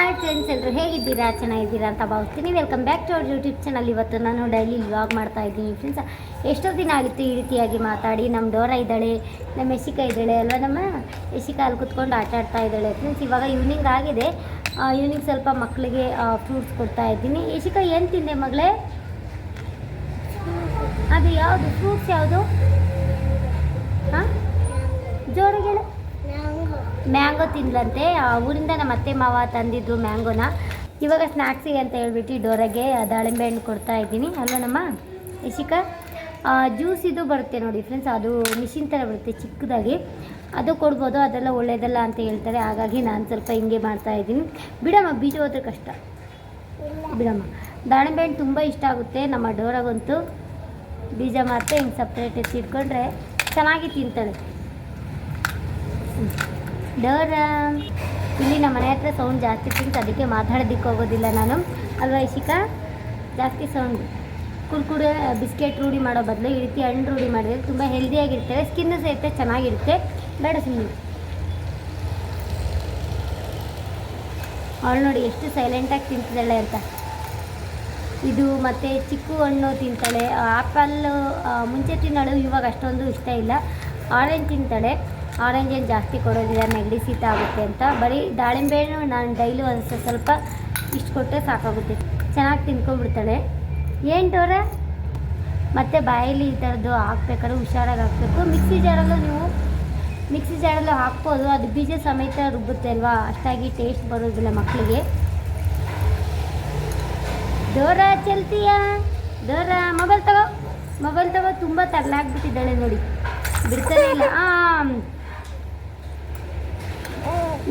Hi friends ಎಲ್ಲರೂ ಹೇಗಿದ್ದೀರಾ? ಚೆನ್ನಾಗಿದ್ದೀರಾ ಅಂತ ಭಾವಿಸ್ತೀನಿ. Welcome back to our YouTube channel ಇವತ್ತು ನಾನು ಡೈಲಿ ವ್ಲಾಗ್ ಮಾಡ್ತಾ ಇದ್ದೀನಿ ಫ್ರೆಂಡ್ಸ್ ಎಷ್ಟೋ ದಿನ ಆಗಿತ್ತು ಈ ರೀತಿಯಾಗಿ ಮಾತಾಡಿ. ನಮ್ಮ ಡೋರ ಇದ್ದಾಳೆ, ನಮ್ಮ ಯಶಿಕಾ ಇದ್ದಾಳೆ ಅಲ್ವಾ? ನಮ್ಮ ಯಶಿಕಾ ಅಲ್ಲಿ ಕುತ್ಕೊಂಡು ಆಟ ಆಡ್ತಾ ಇದ್ದಾಳೆ ಫ್ರೆಂಡ್ಸ್ ಇವಾಗ ಈವ್ನಿಂಗ್ ಆಗಿದೆ. ಈವ್ನಿಂಗ್ ಸ್ವಲ್ಪ ಮಕ್ಕಳಿಗೆ ಫ್ರೂಟ್ಸ್ ಕೊಡ್ತಾ ಇದ್ದೀನಿ. ಯಶಿಕಾ, ಏನು ತಿಂದೆ ಮಗಳೇ? ಅದು ಯಾವುದು? ಫ್ರೂಟ್ಸ್ ಯಾವುದು? ಹಾಂ ಜೋರಾಗಿ ಮ್ಯಾಂಗೋ ತಿಂದ್ಲಂತೆ ಊರಿಂದ ನಮ್ಮ ಅತ್ತೆ ಮಾವ ತಂದಿದ್ರು ಮ್ಯಾಂಗೋನ. ಇವಾಗ ಸ್ನ್ಯಾಕ್ಸಿಗೆ ಅಂತ ಹೇಳ್ಬಿಟ್ಟು ಡೋರಾಗೆ ದಾಳಿಂಬೆ ಹಣ್ಣು ಕೊಡ್ತಾ ಇದ್ದೀನಿ. ಅಲ್ವಾ ನಮ್ಮ ಇಶಿಕ ಜ್ಯೂಸ್ ಇದು ಬರುತ್ತೆ ನೋಡಿ ಫ್ರೆಂಡ್ಸ್ ಅದು ಮಿಷಿನ್ ಥರ ಬರುತ್ತೆ ಚಿಕ್ಕದಾಗಿ. ಅದು ಕೊಡ್ಬೋದು, ಅದೆಲ್ಲ ಒಳ್ಳೆಯದಲ್ಲ ಅಂತ ಹೇಳ್ತಾರೆ. ಹಾಗಾಗಿ ನಾನು ಸ್ವಲ್ಪ ಹಿಂಗೆ ಮಾಡ್ತಾ ಇದ್ದೀನಿ. ಬಿಡಮ್ಮ, ಬೀಜ ಹೋದ್ರೆ ಕಷ್ಟ. ಬಿಡಮ್ಮ. ದಾಳಿಂಬೆ ಹಣ್ಣು ತುಂಬ ಇಷ್ಟ ಆಗುತ್ತೆ ನಮ್ಮ ಡೋರಾಗಂತೂ. ಬೀಜ ಮಾತ್ರ ಹಿಂಗೆ ಸಪ್ರೇಟ್ ಎತ್ತಿಟ್ಕೊಂಡ್ರೆ ಚೆನ್ನಾಗಿ ತಿಂತಾಳೆ ಡೋರ. ಇಲ್ಲಿ ನಮ್ಮ ಮನೆ ಹತ್ರ ಸೌಂಡ್ ಜಾಸ್ತಿ ತಿಂತ ಅದಕ್ಕೆ ಮಾತಾಡೋದಕ್ಕೆ ಹೋಗೋದಿಲ್ಲ ನಾನು. ಅಲ್ವಾ ಇಶಿಕಾ? ಜಾಸ್ತಿ ಸೌಂಡ್ ಕುರ್ಕುರೆ, ಬಿಸ್ಕೆಟ್ ರೂಢಿ ಮಾಡೋ ಬದಲು ಈ ರೀತಿ ಹಣ್ಣು ರೂಢಿ ಮಾಡಿದ್ರೆ ತುಂಬ ಹೆಲ್ದಿಯಾಗಿರ್ತವೆ ಸ್ಕಿನ್ ಸಹಿತ ಚೆನ್ನಾಗಿರುತ್ತೆ. ಬೇಡ ಸುಮ್ಮನೆ ಅವಳು ನೋಡಿ ಎಷ್ಟು ಸೈಲೆಂಟಾಗಿ ತಿಂತಿದ್ದಾಳೆ ಅಂತ. ಇದು ಮತ್ತು ಚಿಕ್ಕು ಹಣ್ಣು ತಿಂತಾಳೆ. ಆ್ಯಪಲ್ಲು ಮುಂಚೆ ತಿನ್ನೋಳು, ಇವಾಗ ಅಷ್ಟೊಂದು ಇಷ್ಟ ಇಲ್ಲ. ಆರೆಂಜ್ ತಿಂತಾಳೆ. ಆರೆಂಜ್ ಏನು ಜಾಸ್ತಿ ಕೊಡೋದಿಲ್ಲ, ನೆಗಡಿ ಶೀತ ಆಗುತ್ತೆ ಅಂತ. ಬರೀ ದಾಳಿಂಬೆ ನಾನು ಡೈಲಿ ಒಂದು ಸ್ವಲ್ಪ ಇಷ್ಟು ಕೊಟ್ಟರೆ ಸಾಕಾಗುತ್ತೆ. ಚೆನ್ನಾಗಿ ತಿನ್ಕೊಂಡ್ಬಿಡ್ತಾಳೆ. ಏನು ಡೋರ? ಮತ್ತು ಬಾಯಲ್ಲಿ ಈ ಥರದ್ದು ಹಾಕ್ಬೇಕಾದ್ರೆ ಹುಷಾರಾಗಿ ಹಾಕಬೇಕು. ಮಿಕ್ಸಿ ಜಾರಲ್ಲೂ ನೀವು, ಮಿಕ್ಸಿ ಜಾರಲ್ಲೂ ಹಾಕ್ಬೋದು. ಅದು ಬೀಜ ಸಮೇತ ರುಬ್ಬುತ್ತೆ ಅಲ್ವಾ? ಅಷ್ಟಾಗಿ ಟೇಸ್ಟ್ ಬರೋದಿಲ್ಲ ಮಕ್ಕಳಿಗೆ ಡೋರ ಚಲ್ತೀಯಾ? ಡೋರ, ಮೊಬೈಲ್ ತಗೋ. ಮೊಬೈಲ್ ತಗೋ, ತುಂಬ ತರಲಾಗ್ಬಿಟ್ಟಿದ್ದಾಳೆ ನೋಡಿ. ಬಿಡ್ತಾನೆ ಇಲ್ಲ. ಹಾಂ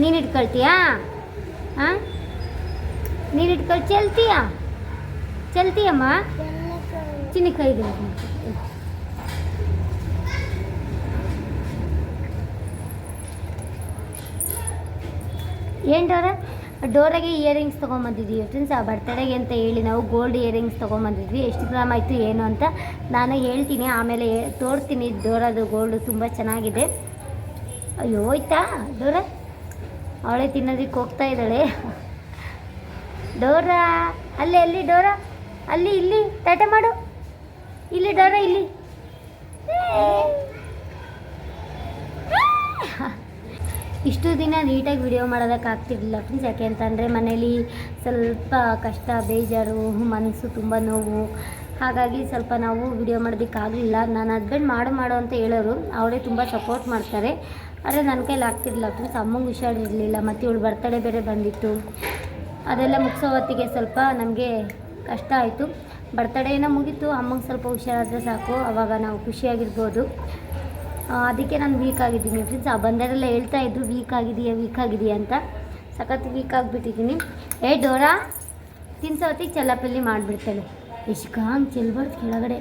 ನೀನು ಇಟ್ಕೊಳ್ತೀಯಾ? ಹಾಂ ನೀನು ಇಟ್ಕೊಳ್ ಚೆಲ್ತೀಯ? ಚೆಲ್ತೀಯಮ್ಮ? ಚಿನ್ನ ಕೈ ಇದೆ ಏನು ಡೋರ? ಡೋರಾಗೆ ಇಯರಿಂಗ್ಸ್ ತೊಗೊಂಬಂದಿದ್ವಿ ಫ್ರೆಂಡ್ಸ್, ಆ ಬರ್ತಡೆಗೆ ಅಂತ ಹೇಳಿ ನಾವು ಗೋಲ್ಡ್ ಇಯರಿಂಗ್ಸ್ ತೊಗೊಂಬಂದಿದ್ವಿ. ಎಷ್ಟು ಗ್ರಾಮ್ ಆಯಿತು ಏನು ಅಂತ ನಾನು ಹೇಳ್ತೀನಿ. ಆಮೇಲೆ ತೋರ್ತೀನಿ ಡೋರದು ಗೋಲ್ಡ್ ತುಂಬ ಚೆನ್ನಾಗಿದೆ. ಅಯ್ಯೋ, ಹೋಯ್ತಾ ಡೋರ? ಅವಳೇ ತಿನ್ನೋದಕ್ಕೆ ಹೋಗ್ತಾ ಇದ್ದಾಳೆ. ಡೋರ, ಅಲ್ಲಿ ಅಲ್ಲಿ ಡೋರ, ಅಲ್ಲಿ, ಇಲ್ಲಿ ಟಾಟೆ ಮಾಡು. ಇಲ್ಲಿ ಡೋರ, ಇಲ್ಲಿ. ಇಷ್ಟು ದಿನ ನೀಟಾಗಿ ವಿಡಿಯೋ ಮಾಡೋದಕ್ಕಾಗ್ತಿರ್ಲಿಲ್ಲ ಫ್ರೆಂಡ್ಸ್ ಯಾಕೆ ಅಂತಂದರೆ ಮನೇಲಿ ಸ್ವಲ್ಪ ಕಷ್ಟ, ಬೇಜಾರು, ಮನಸ್ಸು ತುಂಬ ನೋವು. ಹಾಗಾಗಿ ಸ್ವಲ್ಪ ನಾವು ವಿಡಿಯೋ ಮಾಡೋದಕ್ಕಾಗಲಿಲ್ಲ ನನ್ನ ಹಸ್ಬೆಂಡ್ ಮಾಡು ಮಾಡು ಅಂತ ಹೇಳೋರು. ಅವರೇ ತುಂಬ ಸಪೋರ್ಟ್ ಮಾಡ್ತಾರೆ. ಆದರೆ ನನ್ನ ಕೈಲಿ ಆಗ್ತಿರ್ಲಿಲ್ಲ ಫ್ರೆಂಡ್ಸ್ ಅಮ್ಮಂಗೆ ಹುಷಾರಿರಲಿಲ್ಲ ಮತ್ತು ಇವಳು ಬರ್ತಡೇ ಬೇರೆ ಬಂದಿತ್ತು. ಅದೆಲ್ಲ ಮುಗಿಸೋ ಹೊತ್ತಿಗೆ ಸ್ವಲ್ಪ ನಮಗೆ ಕಷ್ಟ ಆಯಿತು. ಬರ್ತಡೇನ ಮುಗೀತು, ಅಮ್ಮಂಗೆ ಸ್ವಲ್ಪ ಹುಷಾರಾದರೆ ಸಾಕು, ಅವಾಗ ನಾವು ಖುಷಿಯಾಗಿರ್ಬೋದು. ಅದಕ್ಕೆ ನಾನು ವೀಕ್ ಆಗಿದ್ದೀನಿ ಫ್ರೆಂಡ್ಸ್ ಆ, ಬಂದರೆಲ್ಲ ಹೇಳ್ತಾ ಇದ್ರು ವೀಕ್ ಆಗಿದೆಯಾ ವೀಕ್ ಆಗಿದೆಯಾ ಅಂತ. ಸಖತ್ ವೀಕ್ ಆಗಿಬಿಟ್ಟಿದ್ದೀನಿ. ಏ, ಡೋರಾ ತಿನ್ಸೋತ್ತಿಗೆ ಚೆಲ್ಲಪಲ್ಲಿ ಮಾಡಿಬಿಡ್ತಾಳೆ. ಎಷ್ಟು ಹಂಗೆ ಚೆಲ್ಬಾರ್ದು ಕೆಳಗಡೆ.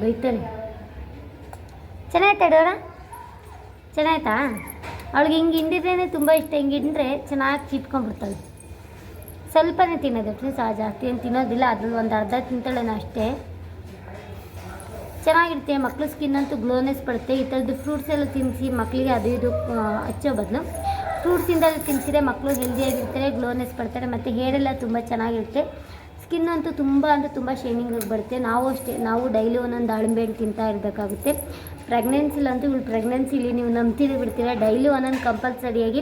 ಬೈತಾಳೆ ಚೆನ್ನಾಗೈತೆ ಡೋರಾ? ಚೆನ್ನಾಯ್ತಾ? ಅವಳಿಗೆ ಹಿಂಗೆ ಹಿಂಡಿದ್ರೇ ತುಂಬ ಇಷ್ಟ. ಹಿಂಗೆ ಹಿಂಡ್ರೆ ಚೆನ್ನಾಗಿ ಚಿಟ್ಕೊಂಡ್ಬಿಡ್ತಾಳೆ ಸ್ವಲ್ಪನೇ ತಿನ್ನೋದು ಫ್ರೆಂಡ್ಸ್ ಸಹ ಜಾಸ್ತಿ ಏನು ತಿನ್ನೋದಿಲ್ಲ. ಅದ್ರಲ್ಲಿ ಒಂದು ಅರ್ಧ ತಿಂತಾಳೇನೋ ಅಷ್ಟೇ. ಚೆನ್ನಾಗಿರುತ್ತೆ. ಮಕ್ಳ ಸ್ಕಿನ್ ಅಂತೂ ಗ್ಲೋನೆಸ್ ಬರುತ್ತೆ. ಈ ಥರದ್ದು ಫ್ರೂಟ್ಸ್ ಎಲ್ಲ ತಿನ್ನಿಸಿ ಮಕ್ಕಳಿಗೆ ಅದು ಇದು ಹಚ್ಚೋ ಬದಲು. ಫ್ರೂಟ್ಸಿಂದ ತಿನ್ನಿಸಿದ್ರೆ ಮಕ್ಕಳು ಹೆಲ್ದಿಯಾಗಿರ್ತಾರೆ ಗ್ಲೋನೆಸ್ ಪಡ್ತಾರೆ, ಮತ್ತು ಹೇರೆಲ್ಲ ತುಂಬ ಚೆನ್ನಾಗಿರುತ್ತೆ. ಸ್ಕಿನ್ ಅಂತೂ ತುಂಬ ಅಂದರೆ ತುಂಬ ಶೈನಿಂಗ್ ಆಗಿ ಬರುತ್ತೆ. ನಾವು ಅಷ್ಟೇ, ನಾವು ಡೈಲಿ ಒಂದೊಂದು ದಾಳಿಂಬೆ ಹಣ್ಣು ತಿಂತಾ ಇರಬೇಕಾಗುತ್ತೆ. ಪ್ರೆಗ್ನೆನ್ಸಿಲಂತೂ ಇವಳು ಪ್ರೆಗ್ನೆನ್ಸಿಲಿ ನೀವು ನಂಬ್ತಿದ್ರೆ ಬಿಡ್ತೀರಾ? ಡೈಲಿ ಒಂದೊಂದು ಕಂಪಲ್ಸರಿಯಾಗಿ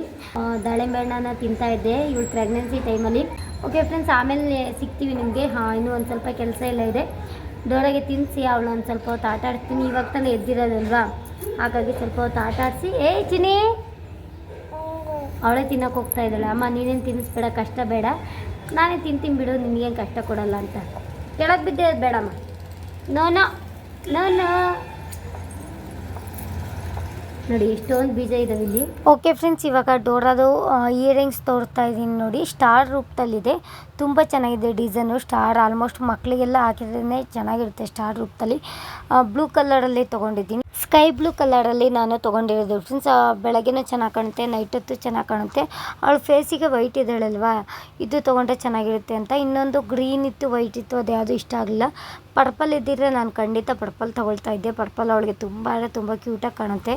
ದಾಳಿಂಬೆ ಹಣ್ಣನ್ನು ತಿಂತಾ ಇದ್ದೆ ಇವಳು ಪ್ರೆಗ್ನೆನ್ಸಿ ಟೈಮಲ್ಲಿ ಓಕೆ ಫ್ರೆಂಡ್ಸ್ ಆಮೇಲೆ ಸಿಗ್ತೀವಿ ನಿಮಗೆ. ಹಾಂ, ಇನ್ನೂ ಒಂದು ಸ್ವಲ್ಪ ಕೆಲಸ ಎಲ್ಲ ಇದೆ. ಡೋರಾಗೆ ತಿನ್ನಿಸಿ ಅವಳು ಒಂದು ಸ್ವಲ್ಪ ಹೊತ್ತು ಆಟ ಆಡ್ತೀನಿ ಇವಾಗ ತಾನೇ ಎದ್ದಿರೋದಲ್ವಾ? ಹಾಗಾಗಿ ಸ್ವಲ್ಪ ಹೊತ್ತು ಆಟ ಆಡಿಸಿ. ಏ ಚಿನಿ ಅವಳೇ ತಿನ್ನೋಕೆ ಹೋಗ್ತಾ ಇದ್ದಾಳೆ. ಅಮ್ಮ, ನೀನೇನು ತಿನ್ನಿಸ್ಬೇಡ ಕಷ್ಟ ಬೇಡ. ನಾನೇ ತಿಂತೀನಿ ಬಿಡು ನಿನಗೇನು ಕಷ್ಟ ಕೊಡಲ್ಲ ಅಂತ. ಕೆಳಗೆ ಬಿದ್ದೆ ಬೇಡಮ್ಮ. ನೋ ನೋ ನೋಡಿ, ಎಷ್ಟೊಂದು ಬೀಜ ಇದಾವೆ ಇಲ್ಲಿ. ಓಕೆ ಫ್ರೆಂಡ್ಸ್ ಇವಾಗ ಡೋರಾದು ಇಯರಿಂಗ್ಸ್ ತೋರ್ತಾ ಇದ್ದೀನಿ ನೋಡಿ. ಸ್ಟಾರ್ ರೂಪದಲ್ಲಿದೆ. ತುಂಬ ಚೆನ್ನಾಗಿದೆ ಡಿಸೈನು ಸ್ಟಾರ್ ಆಲ್ಮೋಸ್ಟ್ ಮಕ್ಕಳಿಗೆಲ್ಲ ಹಾಕಿದ್ರೇ ಚೆನ್ನಾಗಿರುತ್ತೆ ಸ್ಟಾರ್ ರೂಪದಲ್ಲಿ. ಬ್ಲೂ ಕಲರಲ್ಲಿ ತೊಗೊಂಡಿದ್ದೀನಿ. ಸ್ಕೈ ಬ್ಲೂ ಕಲರಲ್ಲಿ ನಾನು ತೊಗೊಂಡಿರೋದು. ಫ್ರೆಂಡ್ಸ್ ಬೆಳಗ್ಗೆನೂ ಚೆನ್ನಾಗಿ ಕಾಣುತ್ತೆ ನೈಟ್ ಹೊತ್ತು ಚೆನ್ನಾಗಿ ಕಾಣುತ್ತೆ. ಅವಳು ಫೇಸಿಗೆ ವೈಟ್ ಇದ್ದಾಳಲ್ವಾ? ಇದು ತೊಗೊಂಡ್ರೆ ಚೆನ್ನಾಗಿರುತ್ತೆ ಅಂತ. ಇನ್ನೊಂದು ಗ್ರೀನ್ ಇತ್ತು ವೈಟ್ ಇತ್ತು, ಅದು ಯಾವುದು ಇಷ್ಟ ಆಗಲಿಲ್ಲ. ಪರ್ಪಲ್ ಇದ್ದಿದ್ರೆ ನಾನು ಖಂಡಿತ ಪರ್ಪಲ್ ತೊಗೊಳ್ತಾ ಇದ್ದೆ. ಪರ್ಪಲ್ ಅವಳಿಗೆ ತುಂಬ ಅಂದರೆ ತುಂಬ ಕ್ಯೂಟಾಗಿ ಕಾಣುತ್ತೆ.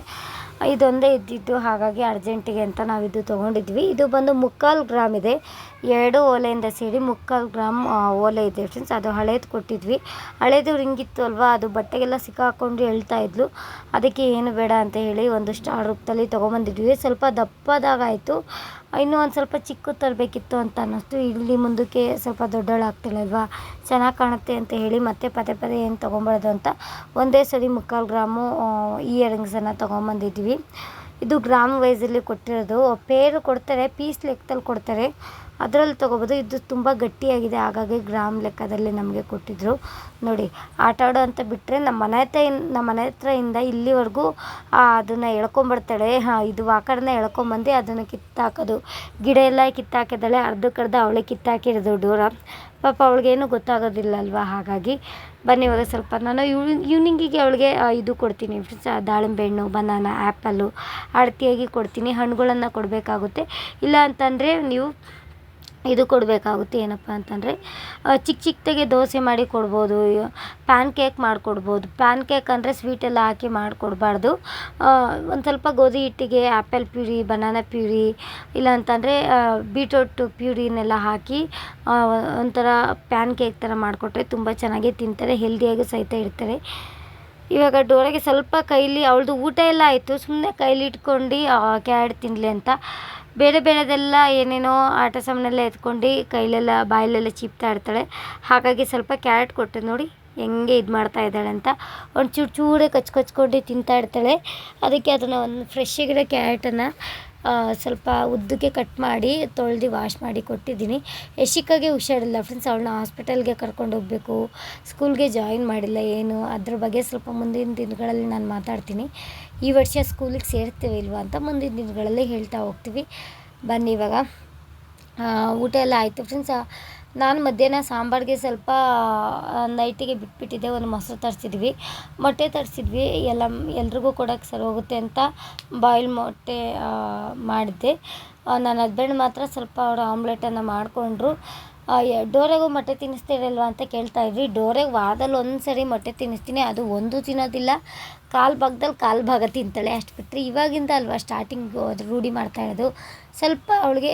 ಇದೊಂದೇ ಇದ್ದಿದ್ದು ಹಾಗಾಗಿ ಅರ್ಜೆಂಟಿಗೆ ಅಂತ ನಾವು ಇದು ತೊಗೊಂಡಿದ್ವಿ. ಇದು ಬಂದು ಮುಕ್ಕಾಲು ಗ್ರಾಮ್ ಇದೆ. ಎರಡು ಓಲೆಯಿಂದ ಸೇರಿ ಮುಕ್ಕಾಲು ಗ್ರಾಮ್ ಓಲೆ ಇದೆ ಫ್ರೆಂಡ್ಸ್ ಅದು ಹಳೇದು ಕೊಟ್ಟಿದ್ವಿ. ಹಳೇದು ರಿಂಗಿತ್ತು ಅಲ್ವಾ? ಅದು ಬಟ್ಟೆಗೆಲ್ಲ ಸಿಕ್ಕಾಕೊಂಡು ಹೇಳ್ತಾ ಇದ್ಲು. ಅದಕ್ಕೆ ಏನು ಬೇಡ ಅಂತ ಹೇಳಿ ಒಂದು ಸ್ಟಾರ್ ರೂಪದಲ್ಲಿ ತೊಗೊಂಬಂದಿದ್ವಿ. ಸ್ವಲ್ಪ ದಪ್ಪದಾಗಾಯಿತು. ಇನ್ನೂ ಒಂದು ಸ್ವಲ್ಪ ಚಿಕ್ಕದು ತರಬೇಕಿತ್ತು ಅಂತ ಅನ್ನಿಸ್ತು. ಇಲ್ಲಿ ಮುಂದಕ್ಕೆ ಸ್ವಲ್ಪ ದೊಡ್ಡವಳಾಗ್ತಿಲ್ಲಲ್ವಾ ಚೆನ್ನಾಗಿ ಕಾಣುತ್ತೆ ಅಂತ ಹೇಳಿ ಮತ್ತೆ ಪದೇ ಪದೇ ಏನು ತೊಗೊಂಬಾರ್ದು ಅಂತ ಒಂದೇ ಸರಿ ಮುಕ್ಕಾಲು ಗ್ರಾಮು ಇಯರಿಂಗ್ಸನ್ನು ತೊಗೊಂಬಂದಿದ್ವಿ. ಇದು ಗ್ರಾಮ್ ವೈಸಲ್ಲಿ ಕೊಟ್ಟಿರೋದು. ಪೇರು ಕೊಡ್ತಾರೆ, ಪೀಸ್ ಲೆಕ್ಕದಲ್ಲಿ ಕೊಡ್ತಾರೆ. ಅದರಲ್ಲಿ ತೊಗೋಬೋದು. ಇದು ತುಂಬ ಗಟ್ಟಿಯಾಗಿದೆ. ಹಾಗಾಗಿ ಗ್ರಾಮ್ ಲೆಕ್ಕದಲ್ಲಿ ನಮಗೆ ಕೊಟ್ಟಿದ್ದರು ನೋಡಿ, ಆಟ ಆಡೋ ಅಂತ ಬಿಟ್ಟರೆ ನಮ್ಮ ಮನೆ ಹತ್ರ ನಮ್ಮ ಮನೆ ಹತ್ರಯಿಂದ ಇಲ್ಲಿವರೆಗೂ ಅದನ್ನು ಎಳ್ಕೊಂಬರ್ತಾಳೆ ಹಾಂ, ಇದು ಆ ಕಡೆನೇ ಎಳ್ಕೊಂಬಂದು ಅದನ್ನು ಕಿತ್ತಾಕೋದು. ಗಿಡ ಎಲ್ಲ ಕಿತ್ತಾಕಿದ್ದಾಳೆ. ಅರ್ಧಕ್ಕರ್ಧ ಅವಳೇ ಕಿತ್ತಾಕಿರೋದು ಡೋರ ಪಾಪ ಅವಳಿಗೇನು ಗೊತ್ತಾಗೋದಿಲ್ಲ ಅಲ್ವಾ ಹಾಗಾಗಿ ಬನ್ನಿ ಇವಾಗ ಸ್ವಲ್ಪ. ನಾನು ಈವ್ನಿಂಗಿಗೆ ಅವಳಿಗೆ ಇದು ಕೊಡ್ತೀನಿ ಫ್ರೆಂಡ್ಸ್ ದಾಳಿಂಬೆ ಹಣ್ಣು ಬನಾನ ಆ್ಯಪಲ್ಲು ಅಳತೆಯಾಗಿ ಕೊಡ್ತೀನಿ. ಹಣ್ಣುಗಳನ್ನು ಕೊಡಬೇಕಾಗುತ್ತೆ. ಇಲ್ಲ ಅಂತಂದರೆ ನೀವು ಇದು ಕೊಡಬೇಕಾಗುತ್ತೆ ಏನಪ್ಪ ಅಂತಂದರೆ ಚಿಕ್ಕ ಚಿಕ್ಕದಾಗೆ ದೋಸೆ ಮಾಡಿ ಕೊಡ್ಬೋದು ಪ್ಯಾನ್ ಕೇಕ್ ಮಾಡಿಕೊಡ್ಬೋದು ಪ್ಯಾನ್ ಕೇಕ್ ಅಂದರೆ ಸ್ವೀಟೆಲ್ಲ ಹಾಕಿ ಮಾಡಿಕೊಡ್ಬಾರ್ದು ಒಂದು ಸ್ವಲ್ಪ ಗೋಧಿ ಹಿಟ್ಟಿಗೆ ಆ್ಯಪಲ್ ಪ್ಯೂರಿ, ಬನಾನಾ ಪ್ಯೂರಿ, ಇಲ್ಲ ಅಂತಂದರೆ ಬೀಟ್ರೋಟ್ ಪ್ಯೂರಿನೆಲ್ಲ ಹಾಕಿ ಒಂಥರ ಪ್ಯಾನ್ ಕೇಕ್ ಥರ ಮಾಡಿಕೊಟ್ರೆ ತುಂಬ ಚೆನ್ನಾಗಿ ತಿಂತಾರೆ, ಹೆಲ್ದಿಯಾಗೂ ಸಹಿತ ಇರ್ತಾರೆ. ಇವಾಗ ಡೋರೆಗೆ ಸ್ವಲ್ಪ ಕೈಲಿ, ಅವಳದು ಊಟ ಎಲ್ಲ ಆಯಿತು ಸುಮ್ಮನೆ ಕೈಲಿ ಇಟ್ಕೊಂಡು ಕ್ಯಾರೆಟ್ ತಿನ್ನಲಿ ಅಂತ. ಬೇರೆ ಬೇರೆದೆಲ್ಲ ಏನೇನೋ ಆಟ ಸಾಮಾನೆಲ್ಲ ಎತ್ಕೊಂಡು ಕೈಲೆಲ್ಲ ಬಾಯಲ್ಲೆಲ್ಲ ಚೀಪ್ತಾ ಇರ್ತಾಳೆ ಹಾಗಾಗಿ ಸ್ವಲ್ಪ ಕ್ಯಾರೆಟ್ ಕೊಟ್ಟೆ ನೋಡಿ ಹೆಂಗೆ ಇದು ಮಾಡ್ತಾ ಇದ್ದಾಳೆ ಅಂತ. ಒಂದು ಚೂರು ಚೂರೇ ಕಚ್ ಕಚ್ಕೊಂಡು ತಿಂತಾ ಇರ್ತಾಳೆ ಅದಕ್ಕೆ ಅದನ್ನು ಒಂದು ಫ್ರೆಶ್ ಆಗಿರೋ ಕ್ಯಾರೆಟನ್ನು ಸ್ವಲ್ಪ ಉದ್ದಕ್ಕೆ ಕಟ್ ಮಾಡಿ, ತೊಳೆದು ವಾಶ್ ಮಾಡಿ ಕೊಟ್ಟಿದ್ದೀನಿ. ಯಶಿಕಾಗೆ ಹುಷಾರಿಲ್ಲ ಫ್ರೆಂಡ್ಸ್ ಅವಳನ್ನ ಹಾಸ್ಪಿಟಲ್ಗೆ ಕರ್ಕೊಂಡು ಹೋಗಬೇಕು. ಸ್ಕೂಲ್ಗೆ ಜಾಯಿನ್ ಮಾಡಿಲ್ಲ ಏನು, ಅದ್ರ ಬಗ್ಗೆ ಸ್ವಲ್ಪ ಮುಂದಿನ ದಿನಗಳಲ್ಲಿ ನಾನು ಮಾತಾಡ್ತೀನಿ. ಈ ವರ್ಷ ಸ್ಕೂಲಿಗೆ ಸೇರ್ತೇವೆ ಇಲ್ವಾ ಅಂತ ಮುಂದಿನ ದಿನಗಳಲ್ಲಿ ಹೇಳ್ತಾ ಹೋಗ್ತೀವಿ. ಬನ್ನಿ ಇವಾಗ. ಊಟ ಎಲ್ಲ ಆಯಿತು ಫ್ರೆಂಡ್ಸ್ ನಾನು ಮಧ್ಯಾಹ್ನ ಸಾಂಬಾರಿಗೆ ಸ್ವಲ್ಪ ನೈಟಿಗೆ ಬಿಟ್ಬಿಟ್ಟಿದ್ದೆ. ಒಂದು ಮೊಸರು ತರಿಸಿದ್ವಿ. ಮೊಟ್ಟೆ ತರಿಸಿದ್ವಿ. ಎಲ್ಲ, ಎಲ್ರಿಗೂ ಕೊಡೋಕ್ಕೆ ಸರಿ ಹೋಗುತ್ತೆ ಅಂತ ಬಾಯ್ಲ್ ಮೊಟ್ಟೆ ಮಾಡಿದ್ದೆ. ನನ್ನ ಹಸ್ಬೆಂಡ್ ಮಾತ್ರ ಸ್ವಲ್ಪ ಅವರು ಆಮ್ಲೆಟನ್ನು ಮಾಡಿಕೊಂಡ್ರು. ಡೋರೆಗೂ ಮೊಟ್ಟೆ ತಿನ್ನಿಸ್ತೀರಲ್ವ ಅಂತ ಕೇಳ್ತಾ ಇದ್ವಿ. ಡೋರೆಗೆ ವಾರದಲ್ಲಿ ಒಂದು ಸರಿ ಮೊಟ್ಟೆ ತಿನ್ನಿಸ್ತೀನಿ. ಅದು ಒಂದು ತಿನ್ನೋದಿಲ್ಲ. ಕಾಲು ಭಾಗದಲ್ಲಿ ಕಾಲು ಭಾಗ ತಿಂತಾಳೆ. ಅಷ್ಟು ಬಿಟ್ಟರೆ ಇವಾಗಿಂದ ಅಲ್ವಾ ಸ್ಟಾರ್ಟಿಂಗು ಅದು ರೂಢಿ ಮಾಡ್ತಾ ಇರೋದು. ಸ್ವಲ್ಪ ಅವಳಿಗೆ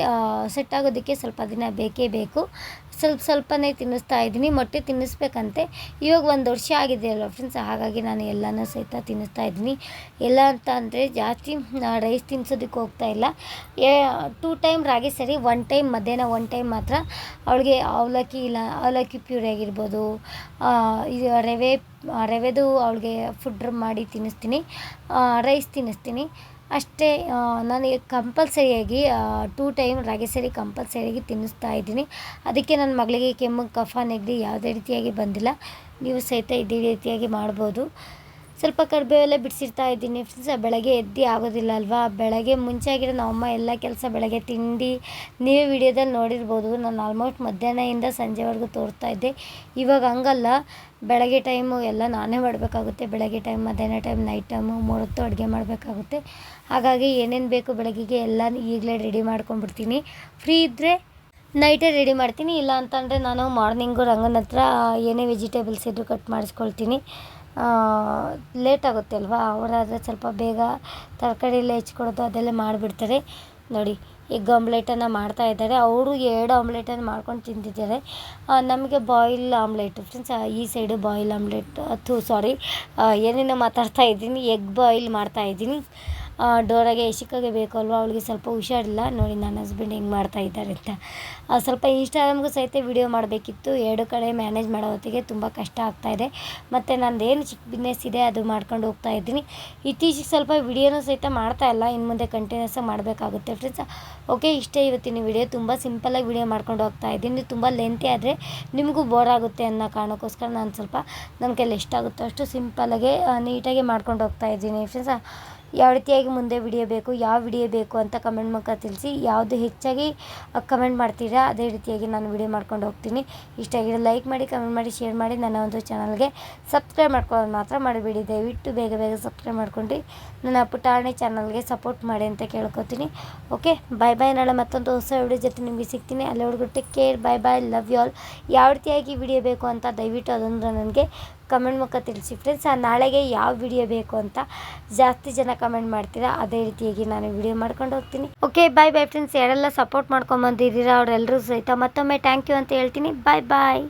ಸೆಟ್ ಆಗೋದಕ್ಕೆ ಸ್ವಲ್ಪ ದಿನ ಬೇಕೇ ಬೇಕು. ಸ್ವಲ್ಪ ಸ್ವಲ್ಪನೇ ತಿನ್ನಿಸ್ತಾ ಇದ್ದೀನಿ. ಮೊಟ್ಟೆ ತಿನ್ನಿಸ್ಬೇಕಂತೆ. ಇವಾಗ ಒಂದು ವರ್ಷ ಆಗಿದೆ ಅಲ್ವ ಫ್ರೆಂಡ್ಸ್ ಹಾಗಾಗಿ ನಾನು ಎಲ್ಲನೂ ಸಹಿತ ತಿನ್ನಿಸ್ತಾ ಇದ್ದೀನಿ. ಎಲ್ಲ ಅಂತ ಅಂದರೆ ಜಾಸ್ತಿ ರೈಸ್ ತಿನ್ನಿಸೋದಕ್ಕೆ ಹೋಗ್ತಾ ಇಲ್ಲ. ಏ ಟೂ ಟೈಮ್ ರಾಗಿ ಸರಿ ಒನ್ ಟೈಮ್ ಮಧ್ಯಾಹ್ನ ಒನ್ ಟೈಮ್ ಮಾತ್ರ ಅವಳಿಗೆ ಅವಲಕ್ಕಿ ಇಲ್ಲ, ಅವಲಕ್ಕಿ ಪ್ಯೂರಿ ಆಗಿರ್ಬೋದು ಇದು ರವೆ ರವೆದು ಅವಳಿಗೆ ಫುಡ್ ಮಾಡಿ ತಿನ್ನಿಸ್ತೀನಿ. ರೈಸ್ ತಿನ್ನಿಸ್ತೀನಿ. ಅಷ್ಟೇ ನನಗೆ ನಾನು ಕಂಪಲ್ಸರಿಯಾಗಿ ಟೂ ಟೈಮ್ ರಾಗಿ ಸರಿ ಕಂಪಲ್ಸರಿಯಾಗಿ ತಿನ್ನಿಸ್ತಾ ಇದ್ದೀನಿ. ಅದಕ್ಕೆ ನನ್ನ ಮಗಳಿಗೆ ಕೆಮ್ಮು, ಕಫ, ನೆಗಡಿ ಯಾವುದೇ ರೀತಿಯಾಗಿ ಬಂದಿಲ್ಲ. ನೀವು ಸಹಿತ ಇದೇ ರೀತಿಯಾಗಿ ಮಾಡ್ಬೋದು. ಸ್ವಲ್ಪ ಕರಿಬೇವೆಲ್ಲ ಬಿಡಿಸಿರ್ತಾ ಇದ್ದೀನಿ. ಫ್ರೆಂಡ್ಸ್ ಬೆಳಗ್ಗೆ ಎದ್ದು ಆಗೋದಿಲ್ಲ ಅಲ್ವಾ? ಬೆಳಗ್ಗೆ ಮುಂಚೆ ಆಗಿರೋ ನಮ್ಮಮ್ಮ ಎಲ್ಲ ಕೆಲಸ ಬೆಳಗ್ಗೆ ತಿಂಡಿ, ನೀವು ವಿಡಿಯೋದಲ್ಲಿ ನೋಡಿರ್ಬೋದು. ನಾನು ಆಲ್ಮೋಸ್ಟ್ ಮಧ್ಯಾಹ್ನದಿಂದ ಸಂಜೆವರೆಗೂ ತೋರ್ತಾ ಇದ್ದೆ. ಇವಾಗ ಹಂಗಲ್ಲ. ಬೆಳಗ್ಗೆ ಟೈಮು ಎಲ್ಲ ನಾನೇ ಮಾಡಬೇಕಾಗುತ್ತೆ. ಬೆಳಗ್ಗೆ ಟೈಮ್ ಮಧ್ಯಾಹ್ನ ಟೈಮ್ ನೈಟ್ ಟೈಮು ಮೂರೊತ್ತು ಅಡುಗೆ ಮಾಡಬೇಕಾಗುತ್ತೆ. ಹಾಗಾಗಿ ಏನೇನು ಬೇಕು ಬೆಳಗ್ಗೆಗೆ ಎಲ್ಲ ಈಗಲೇ ರೆಡಿ ಮಾಡ್ಕೊಂಡ್ಬಿಡ್ತೀನಿ. ಫ್ರೀ ಇದ್ದರೆ ನೈಟೇ ರೆಡಿ ಮಾಡ್ತೀನಿ. ಇಲ್ಲ ಅಂತಂದರೆ ನಾನು ಮಾರ್ನಿಂಗು ರಂಗನ ಹತ್ರ ಏನೇ ವೆಜಿಟೇಬಲ್ಸ್ ಇದ್ದರೂ ಕಟ್ ಮಾಡಿಸ್ಕೊಳ್ತೀನಿ. ಲೇಟ್ ಆಗುತ್ತೆ ಅಲ್ವಾ? ಅವರಾದರೆ ಸ್ವಲ್ಪ ಬೇಗ ತರಕಾರಿ ಎಲ್ಲ ಹೆಚ್ಕೊಡೋದು ಅದೆಲ್ಲ ಮಾಡಿಬಿಡ್ತಾರೆ. ನೋಡಿ ಎಗ್ ಆಮ್ಲೆಟನ್ನು ಮಾಡ್ತಾ ಇದ್ದಾರೆ. ಅವರು ಎರಡು ಆಮ್ಲೆಟನ್ನು ಮಾಡ್ಕೊಂಡು ತಿಂತಿದ್ದಾರೆ ನಮಗೆ ಬಾಯ್ಲ್ ಆಮ್ಲೆಟ್ ಫ್ರೆಂಡ್ಸ್ ಈ ಸೈಡು ಬಾಯ್ಲ್ ಆಮ್ಲೆಟ್ ಅಥವಾ ಸಾರಿ ಏನೇನೋ ಮಾತಾಡ್ತಾ ಇದ್ದೀನಿ. ಎಗ್ ಬಾಯ್ಲ್ ಮಾಡ್ತಾ ಇದ್ದೀನಿ. ಡೋರಾಗೆ ಯಶಿಕಾಗೆ ಬೇಕು ಅಲ್ವಾ ಅವಳಿಗೆ ಸ್ವಲ್ಪ ಹುಷಾರಿಲ್ಲ. ನೋಡಿ ನನ್ನ ಹಸ್ಬೆಂಡ್ ಹೆಂಗೆ ಮಾಡ್ತಾ ಇದ್ದಾರೆ ಅಂತ. ಸ್ವಲ್ಪ ಇನ್ಸ್ಟಾಗ್ರಾಮ್ಗೂ ಸಹಿತ ವಿಡಿಯೋ ಮಾಡಬೇಕಿತ್ತು. ಎರಡು ಕಡೆ ಮ್ಯಾನೇಜ್ ಮಾಡೋ ಹೊತ್ತಿಗೆ ತುಂಬ ಕಷ್ಟ ಆಗ್ತಾಯಿದೆ ಮತ್ತು ನಂದು ಏನು ಚಿಕ್ಕ ಬಿಸ್ನೆಸ್ ಇದೆ, ಅದು ಮಾಡ್ಕೊಂಡು ಹೋಗ್ತಾ ಇದ್ದೀನಿ. ಇತ್ತೀಚೆಗೆ ಸ್ವಲ್ಪ ವಿಡಿಯೋನೂ ಸಹಿತ ಮಾಡ್ತಾ ಇಲ್ಲ. ಇನ್ನು ಮುಂದೆ ಕಂಟಿನ್ಯೂಸ್ ಆಗಿ ಮಾಡಬೇಕಾಗುತ್ತೆ ಫ್ರೆಂಡ್ಸ್ ಓಕೆ ಇಷ್ಟೇ ಇವತ್ತಿನ ವಿಡಿಯೋ ತುಂಬ ಸಿಂಪಲಾಗಿ ವಿಡಿಯೋ ಮಾಡ್ಕೊಂಡು ಹೋಗ್ತಾ ಇದ್ದೀನಿ. ತುಂಬ ಲೆಂತಿ ಆದರೆ ನಿಮಗೂ ಬೋರ್ ಆಗುತ್ತೆ ಅನ್ನೋ ಕಾರಣಕ್ಕೋಸ್ಕರ ನಾನು ಸ್ವಲ್ಪ ನನ್ನ ಕೈಲಿ ಎಷ್ಟಾಗುತ್ತೋ ಅಷ್ಟು ಸಿಂಪಲಾಗೆ ನೀಟಾಗಿ ಮಾಡ್ಕೊಂಡು ಹೋಗ್ತಾ ಇದ್ದೀನಿ ಫ್ರೆಂಡ್ಸ್ ಯಾವ ರೀತಿಯಾಗಿ ಮುಂದೆ ವಿಡಿಯೋ ಬೇಕು ಯಾವ ವಿಡಿಯೋ ಬೇಕು ಅಂತ ಕಮೆಂಟ್ ಮೂಲಕ ತಿಳಿಸಿ. ಯಾವುದು ಹೆಚ್ಚಾಗಿ ಕಮೆಂಟ್ ಮಾಡ್ತೀರಾ, ಅದೇ ರೀತಿಯಾಗಿ ನಾನು ವಿಡಿಯೋ ಮಾಡ್ಕೊಂಡು ಹೋಗ್ತೀನಿ. ಇಷ್ಟ ಆಗಿರೋ ಲೈಕ್ ಮಾಡಿ ಕಮೆಂಟ್ ಮಾಡಿ ಶೇರ್ ಮಾಡಿ ನನ್ನ ಒಂದು ಚಾನಲ್ಗೆ ಸಬ್ಸ್ಕ್ರೈಬ್ ಮಾಡ್ಕೊಳ್ಳೋದು ಮಾತ್ರ ಮಾಡಿಬಿಡಿ ದಯವಿಟ್ಟು ಬೇಗ ಬೇಗ ಸಬ್ಸ್ಕ್ರೈಬ್ ಮಾಡ್ಕೊಂಡು ನನ್ನ ಪುಟಾಣಿ ಚಾನಲ್ಗೆ ಸಪೋರ್ಟ್ ಮಾಡಿ ಅಂತ ಕೇಳ್ಕೊತೀನಿ. ಓಕೆ ಬಾಯ್ ಬಾಯ್ ನಾಳೆ ಮತ್ತೊಂದು ಹೊಸ ವಿಡಿಯೋ ಜೊತೆ ನಿಮಗೆ ಸಿಗ್ತೀನಿ. ಅಲ್ಲಿವರೆಗೂ take care bye bye love you all ಯಾವ ರೀತಿಯಾಗಿ ವಿಡಿಯೋ ಬೇಕು ಅಂತ ದಯವಿಟ್ಟು ಅದೊಂದು ನನಗೆ ಕಮೆಂಟ್ ಮುಖ ತಿಳಿಸಿ. ಫ್ರೆಂಡ್ಸ್ ನಾಳೆಗೆ ಯಾವ ವಿಡಿಯೋ ಬೇಕು ಅಂತ ಜಾಸ್ತಿ ಜನ ಕಮೆಂಟ್ ಮಾಡ್ತೀರಾ, ಅದೇ ರೀತಿಯಾಗಿ ನಾನು ವಿಡಿಯೋ ಮಾಡ್ಕೊಂಡು ಹೋಗ್ತೀನಿ. ಓಕೆ ಬಾಯ್ ಬಾಯ್ ಫ್ರೆಂಡ್ಸ್ ಯಾರೆಲ್ಲ ಸಪೋರ್ಟ್ ಮಾಡ್ಕೊಂಬಂದಿದ್ದೀರಾ ಅವರೆಲ್ಲರೂ ಸಹಿತ ಮತ್ತೊಮ್ಮೆ ಥ್ಯಾಂಕ್ ಯು ಅಂತ ಹೇಳ್ತೀನಿ. ಬಾಯ್ ಬಾಯ್